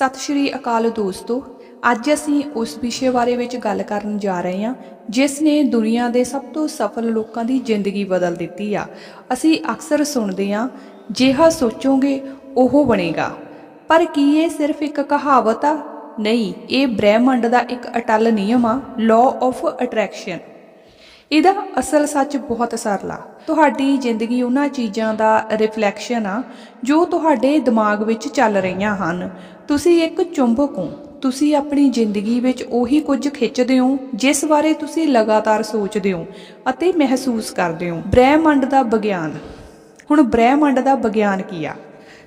ਸਤਿ ਸ਼੍ਰੀ ਅਕਾਲ ਦੋਸਤੋ, ਅੱਜ ਅਸੀਂ ਉਸ ਵਿਸ਼ੇ ਬਾਰੇ ਵਿੱਚ ਗੱਲ ਕਰਨ ਜਾ ਰਹੇ ਹਾਂ, ਜਿਸ ਨੇ ਦੁਨੀਆ ਦੇ ਸਭ ਤੋਂ ਸਫਲ ਲੋਕਾਂ ਦੀ ਜ਼ਿੰਦਗੀ ਬਦਲ ਦਿੱਤੀ ਆ। ਅਸੀਂ ਅਕਸਰ ਸੁਣਦੇ ਹਾਂ, ਜਿਹਾ ਸੋਚੋਗੇ, ਉਹ ਬਣੇਗਾ। ਪਰ ਕੀ ਇਹ ਸਿਰਫ ਇੱਕ ਕਹਾਵਤ ਆ? ਨਹੀਂ, ਇਹ ਬ੍ਰਹਿਮੰਡ ਦਾ ਇੱਕ ਅਟਲ ਨਿਯਮ ਆ ਲਾਅ ਆਫ ਅਟਰੈਕਸ਼ਨ ਇਹਦਾ ਅਸਲ ਸੱਚ ਬਹੁਤ ਸਰਲ। ਆ ਤੁਹਾਡੀ ਜ਼ਿੰਦਗੀ ਉਹਨਾਂ ਚੀਜ਼ਾਂ ਦਾ ਰਿਫਲੈਕਸ਼ਨ ਆ, ਜੋ ਤੁਹਾਡੇ ਦਿਮਾਗ ਵਿੱਚ ਚੱਲ ਰਹੀਆਂ ਹਨ। ਤੁਸੀਂ ਇੱਕ ਚੁੰਬਕ ਹੋ। ਤੁਸੀਂ ਆਪਣੀ ਜ਼ਿੰਦਗੀ ਵਿੱਚ ਉਹੀ ਕੁਝ ਖਿੱਚਦੇ ਹੋ, ਜਿਸ ਬਾਰੇ ਤੁਸੀਂ ਲਗਾਤਾਰ ਸੋਚਦੇ ਹੋ ਅਤੇ ਮਹਿਸੂਸ ਕਰਦੇ ਹੋ। ਬ੍ਰਹਿਮੰਡ ਦਾ ਵਿਗਿਆਨ। ਹੁਣ ਬ੍ਰਹਿਮੰਡ ਦਾ ਵਿਗਿਆਨ ਕੀ ਆ?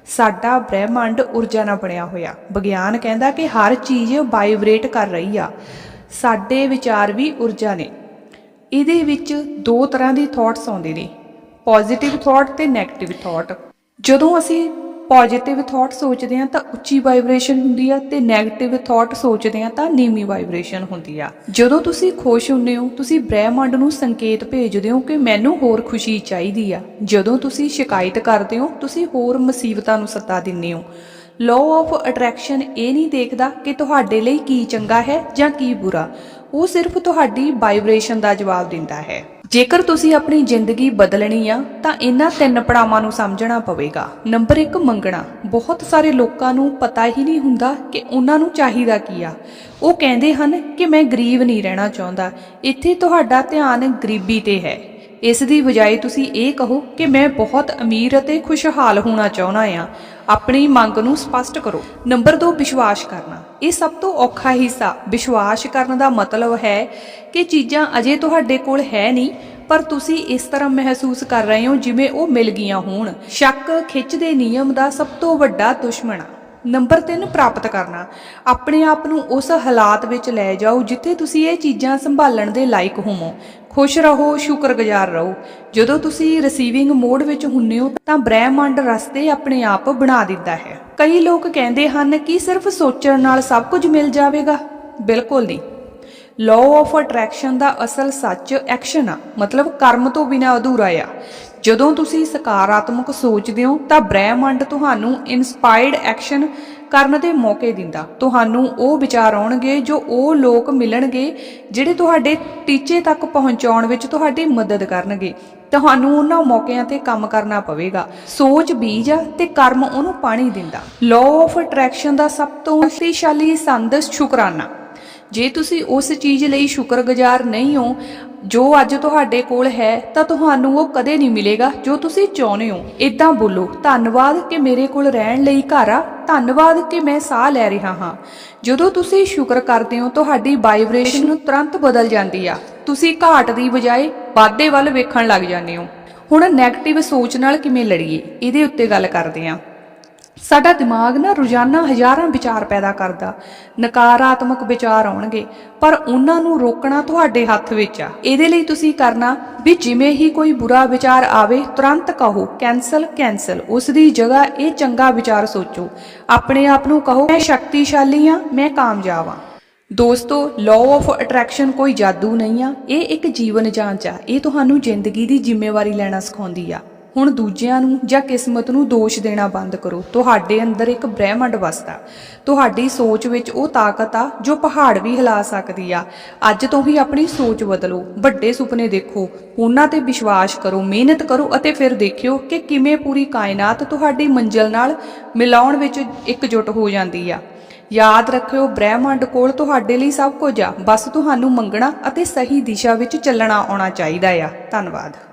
ਸਾਡਾ ਬ੍ਰਹਿਮੰਡ ਊਰਜਾ ਨਾਲ ਬਣਿਆ ਹੋਇਆ। ਵਿਗਿਆਨ ਕਹਿੰਦਾ ਕਿ ਹਰ ਚੀਜ਼ ਵਾਈਬ੍ਰੇਟ ਕਰ ਰਹੀ ਆ। ਸਾਡੇ ਵਿਚਾਰ ਵੀ ਊਰਜਾ ਨੇ। ਇਹਦੇ ਵਿੱਚ ਦੋ ਤਰ੍ਹਾਂ ਦੇ ਥਾਟਸ ਆਉਂਦੇ ਨੇ ਪੋਜ਼ਿਟਿਵ ਥਾਟ ਤੇ 네ਗੇਟਿਵ ਥਾਟ ਜਦੋਂ ਅਸੀਂ ਪੋਜ਼ਿਟਿਵ ਥਾਟ ਸੋਚਦੇ ਹਾਂ ਤਾਂ ਉੱਚੀ ਵਾਈਬ੍ਰੇਸ਼ਨ ਹੁੰਦੀ ਆ ਤੇ 네ਗੇਟਿਵ ਥਾਟ ਸੋਚਦੇ ਹਾਂ ਤਾਂ ਨੀਵੀਂ ਵਾਈਬ੍ਰੇਸ਼ਨ ਹੁੰਦੀ ਆ। ਜਦੋਂ ਤੁਸੀਂ ਖੁਸ਼ ਹੁੰਦੇ ਹੋ, ਤੁਸੀਂ ਬ੍ਰਹਿਮੰਡ ਨੂੰ ਸੰਕੇਤ ਭੇਜਦੇ ਹੋ ਕਿ ਮੈਨੂੰ ਹੋਰ ਖੁਸ਼ੀ ਚਾਹੀਦੀ ਆ। ਜਦੋਂ ਤੁਸੀਂ ਸ਼ਿਕਾਇਤ ਕਰਦੇ ਹੋ, ਤੁਸੀਂ ਹੋਰ ਮੁਸੀਬਤਾਂ ਨੂੰ ਸੱਦਾ ਦਿੰਦੇ ਹੋ। ਲਾਅ ਆਫ ਅਟਰੈਕਸ਼ਨ ਇਹ ਨਹੀਂ ਦੇਖਦਾ ਕਿ ਤੁਹਾਡੇ ਲਈ ਕੀ ਚੰਗਾ ਹੈ ਜਾਂ ਕੀ ਬੁਰਾ। ਉਹ ਸਿਰਫ ਤੁਹਾਡੀ ਵਾਈਬ੍ਰੇਸ਼ਨ ਦਾ ਜਵਾਬ ਦਿੰਦਾ ਹੈ। ਜੇਕਰ ਤੁਸੀਂ ਆਪਣੀ ਜ਼ਿੰਦਗੀ ਬਦਲਣੀ ਆ, ਤਾਂ ਇਹਨਾਂ ਤਿੰਨ ਪੜਾਵਾਂ ਨੂੰ ਸਮਝਣਾ ਪਵੇਗਾ। ਨੰਬਰ 1 ਮੰਗਣਾ। ਬਹੁਤ ਸਾਰੇ ਲੋਕਾਂ ਨੂੰ ਪਤਾ ਹੀ ਨਹੀਂ ਹੁੰਦਾ ਕਿ ਉਹਨਾਂ ਨੂੰ ਚਾਹੀਦਾ ਕੀ ਆ। ਉਹ ਕਹਿੰਦੇ ਹਨ ਕਿ ਮੈਂ ਗਰੀਬ ਨਹੀਂ ਰਹਿਣਾ ਚਾਹੁੰਦਾ। ਇੱਥੇ ਤੁਹਾਡਾ ਧਿਆਨ ਗਰੀਬੀ ਤੇ ਹੈ। ਇਸ ਦੀ ਬਜਾਏ ਤੁਸੀਂ ਇਹ ਕਹੋ ਕਿ ਮੈਂ ਬਹੁਤ ਅਮੀਰ ਅਤੇ ਖੁਸ਼ਹਾਲ ਹੋਣਾ ਚਾਹੁੰਦਾ ਆ ਆਪਣੀ ਮੰਗ ਨੂੰ ਸਪਸ਼ਟ ਕਰੋ। ਨੰਬਰ 2 ਵਿਸ਼ਵਾਸ ਕਰਨਾ। ਇਹ ਸਭ ਤੋਂ ਔਖਾ ਹਿੱਸਾ। ਵਿਸ਼ਵਾਸ ਕਰਨ ਦਾ ਮਤਲਬ ਹੈ ਕਿ ਚੀਜ਼ਾਂ ਅਜੇ ਤੁਹਾਡੇ ਕੋਲ ਹੈ ਨਹੀਂ, ਪਰ ਤੁਸੀਂ ਇਸ ਤਰ੍ਹਾਂ ਮਹਿਸੂਸ ਕਰ ਰਹੇ ਹੋ ਜਿਵੇਂ ਉਹ ਮਿਲ ਗਈਆਂ ਹੋਣ। ਸ਼ੱਕ ਖਿੱਚ ਦੇ ਨਿਯਮ ਦਾ ਸਭ ਤੋਂ ਵੱਡਾ ਦੁਸ਼ਮਣ ਆ। ਨੰਬਰ 3 ਪ੍ਰਾਪਤ ਕਰਨਾ। ਆਪਣੇ ਆਪ ਨੂੰ ਉਸ ਹਾਲਾਤ ਵਿੱਚ ਲੈ ਜਾਓ ਜਿੱਥੇ ਤੁਸੀਂ ਇਹ ਚੀਜ਼ਾਂ ਸੰਭਾਲਣ ਦੇ ਲਾਇਕ ਹੋਵੋ। ਖੁਸ਼ ਰਹੋ, ਸ਼ੁਕਰਗੁਜ਼ਾਰ ਰਹੋ। ਜਦੋਂ ਤੁਸੀਂ ਰਿਸੀਵਿੰਗ ਮੋਡ ਵਿੱਚ ਹੁੰਨੇ ਹੋ, ਤਾਂ ਬ੍ਰਹਿਮੰਡ ਰਸਤੇ ਆਪਣੇ ਆਪ ਬਣਾ ਦਿੰਦਾ ਹੈ। ਕਈ ਲੋਕ ਕਹਿੰਦੇ ਹਨ ਕਿ ਸਿਰਫ ਸੋਚਣ ਨਾਲ ਸਭ ਕੁਝ ਮਿਲ ਜਾਵੇਗਾ। ਬਿਲਕੁਲ ਨਹੀਂ। ਲਾਅ ਆਫ ਅਟਰੈਕਸ਼ਨ ਦਾ ਅਸਲ ਸੱਚ ਐਕਸ਼ਨ ਆ। ਮਤਲਬ ਕਰਮ ਤੋਂ ਬਿਨਾ ਅਧੂਰਾ ਆ। ਜਦੋਂ ਤੁਸੀਂ ਸਕਾਰਾਤਮਕ ਸੋਚਦੇ ਹੋ ਤਾਂ ਬ੍ਰਹਿਮੰਡ ਤੁਹਾਨੂੰ ਇਨਸਪਾਇਰਡ ਐਕਸ਼ਨ ਕਰਨ ਦੇ ਮੌਕੇ ਦਿੰਦਾ। ਤੁਹਾਨੂੰ ਉਹ ਵਿਚਾਰ ਆਉਣਗੇ ਜੋ ਉਹ ਲੋਕ ਮਿਲਣਗੇ, ਜਿਹੜੇ ਤੁਹਾਡੇ ਟੀਚੇ ਤੱਕ ਪਹੁੰਚਾਉਣ ਵਿੱਚ ਤੁਹਾਡੀ ਮਦਦ ਕਰਨਗੇ। ਤੁਹਾਨੂੰ ਉਹਨਾਂ ਮੌਕਿਆਂ ਤੇ ਕੰਮ ਕਰਨਾ ਪਵੇਗਾ। ਸੋਚ ਬੀਜ ਆ ਤੇ ਕਰਮ ਉਹਨੂੰ ਪਾਣੀ ਦਿੰਦਾ। ਲਾਅ ਆਫ ਅਟਰੈਕਸ਼ਨ ਦਾ ਸਭ ਤੋਂ ਸ਼ਕਤੀਸ਼ਾਲੀ ਸੰਦ ਸ਼ੁਕਰਾਨਾ। ਜੇ ਤੁਸੀਂ ਉਸ ਚੀਜ਼ ਲਈ ਸ਼ੁਕਰਗੁਜ਼ਾਰ ਨਹੀਂ ਹੋ, ਜੋ ਅੱਜ ਤੁਹਾਡੇ ਕੋਲ ਹੈ, ਤਾਂ ਤੁਹਾਨੂੰ ਉਹ ਕਦੇ ਨਹੀਂ ਮਿਲੇਗਾ ਜੋ ਤੁਸੀਂ ਚਾਹੁੰਦੇ ਹੋ। ਇਦਾਂ ਬੋਲੋ, ਧੰਨਵਾਦ ਕਿ ਮੇਰੇ ਕੋਲ ਰਹਿਣ ਲਈ ਘਰ ਆ, ਧੰਨਵਾਦ ਕਿ ਮੈਂ ਸਾਹ ਲੈ ਰਿਹਾ ਹਾਂ। ਜਦੋਂ ਤੁਸੀਂ ਸ਼ੁਕਰ ਕਰਦੇ ਹੋ, ਤੁਹਾਡੀ ਵਾਈਬ੍ਰੇਸ਼ਨ ਤੁਰੰਤ ਬਦਲ ਜਾਂਦੀ ਆ। ਤੁਸੀਂ ਘਾਟ ਦੀ ਬਜਾਏ ਵਾਧੇ ਵੱਲ ਵੇਖਣ ਲੱਗ ਜਾਂਦੇ ਹੋ। ਹੁਣ 네ਗੇਟਿਵ ਸੋਚ ਨਾਲ ਕਿਵੇਂ ਲੜੀਏ? ਇਹਦੇ ਉੱਤੇ ਗੱਲ ਕਰਦੇ ਹਾਂ। ਸਾਡਾ ਦਿਮਾਗ ਨਾ ਰੋਜ਼ਾਨਾ ਹਜ਼ਾਰਾਂ ਵਿਚਾਰ ਪੈਦਾ ਕਰਦਾ। ਨਕਾਰਾਤਮਕ ਵਿਚਾਰ ਆਉਣਗੇ, ਪਰ ਉਹਨਾਂ ਨੂੰ ਰੋਕਣਾ ਤੁਹਾਡੇ ਹੱਥ ਵਿੱਚ ਆ। ਇਹਦੇ ਲਈ ਤੁਸੀਂ ਕਰਨਾ ਵੀ ਜਿਵੇਂ ਹੀ ਕੋਈ ਬੁਰਾ ਵਿਚਾਰ ਆਵੇ, ਤੁਰੰਤ ਕਹੋ ਕੈਨਸਲ ਕੈਨਸਲ ਉਸ ਦੀ ਜਗ੍ਹਾ ਇਹ ਚੰਗਾ ਵਿਚਾਰ ਸੋਚੋ। ਆਪਣੇ ਆਪ ਨੂੰ ਕਹੋ, ਮੈਂ ਸ਼ਕਤੀਸ਼ਾਲੀ ਆ ਮੈਂ ਕਾਮਯਾਬ ਆ ਦੋਸਤੋ ਲਾਅ ਆਫ ਅਟਰੈਕਸ਼ਨ ਕੋਈ ਜਾਦੂ ਨਹੀਂ ਆ। ਇਹ ਇੱਕ ਜੀਵਨ ਜਾਂਚ ਆ। ਇਹ ਤੁਹਾਨੂੰ ਜ਼ਿੰਦਗੀ ਦੀ ਜ਼ਿੰਮੇਵਾਰੀ ਲੈਣਾ ਸਿਖਾਉਂਦੀ ਆ। ਹੁਣ ਦੂਜਿਆਂ ਨੂੰ ਜਾਂ ਕਿਸਮਤ ਨੂੰ ਦੋਸ਼ ਦੇਣਾ ਬੰਦ ਕਰੋ। ਤੁਹਾਡੇ ਅੰਦਰ ਇੱਕ ਬ੍ਰਹਿਮੰਡ ਵਸਦਾ। ਤੁਹਾਡੀ ਸੋਚ ਵਿੱਚ ਉਹ ਤਾਕਤ ਆ ਜੋ ਪਹਾੜ ਵੀ ਹਿਲਾ ਸਕਦੀ ਆ। ਅੱਜ ਤੋਂ ਹੀ ਆਪਣੀ ਸੋਚ ਬਦਲੋ। ਵੱਡੇ ਸੁਪਨੇ ਦੇਖੋ। ਉਹਨਾਂ ਤੇ ਵਿਸ਼ਵਾਸ ਕਰੋ, ਮਿਹਨਤ ਕਰੋ ਅਤੇ ਫਿਰ ਦੇਖਿਓ ਕਿ ਕਿਵੇਂ ਪੂਰੀ ਕਾਇਨਾਤ ਤੁਹਾਡੀ ਮੰਜ਼ਿਲ ਨਾਲ ਮਿਲਾਉਣ ਵਿੱਚ ਇਕਜੁੱਟ ਹੋ ਜਾਂਦੀ ਆ। ਯਾਦ ਰੱਖਿਓ, ਬ੍ਰਹਿਮੰਡ ਕੋਲ ਤੁਹਾਡੇ ਲਈ ਸਭ ਕੁਝ ਆ। ਬਸ ਤੁਹਾਨੂੰ ਮੰਗਣਾ ਅਤੇ ਸਹੀ ਦਿਸ਼ਾ ਵਿੱਚ ਚੱਲਣਾ ਆਉਣਾ ਚਾਹੀਦਾ ਆ। ਧੰਨਵਾਦ।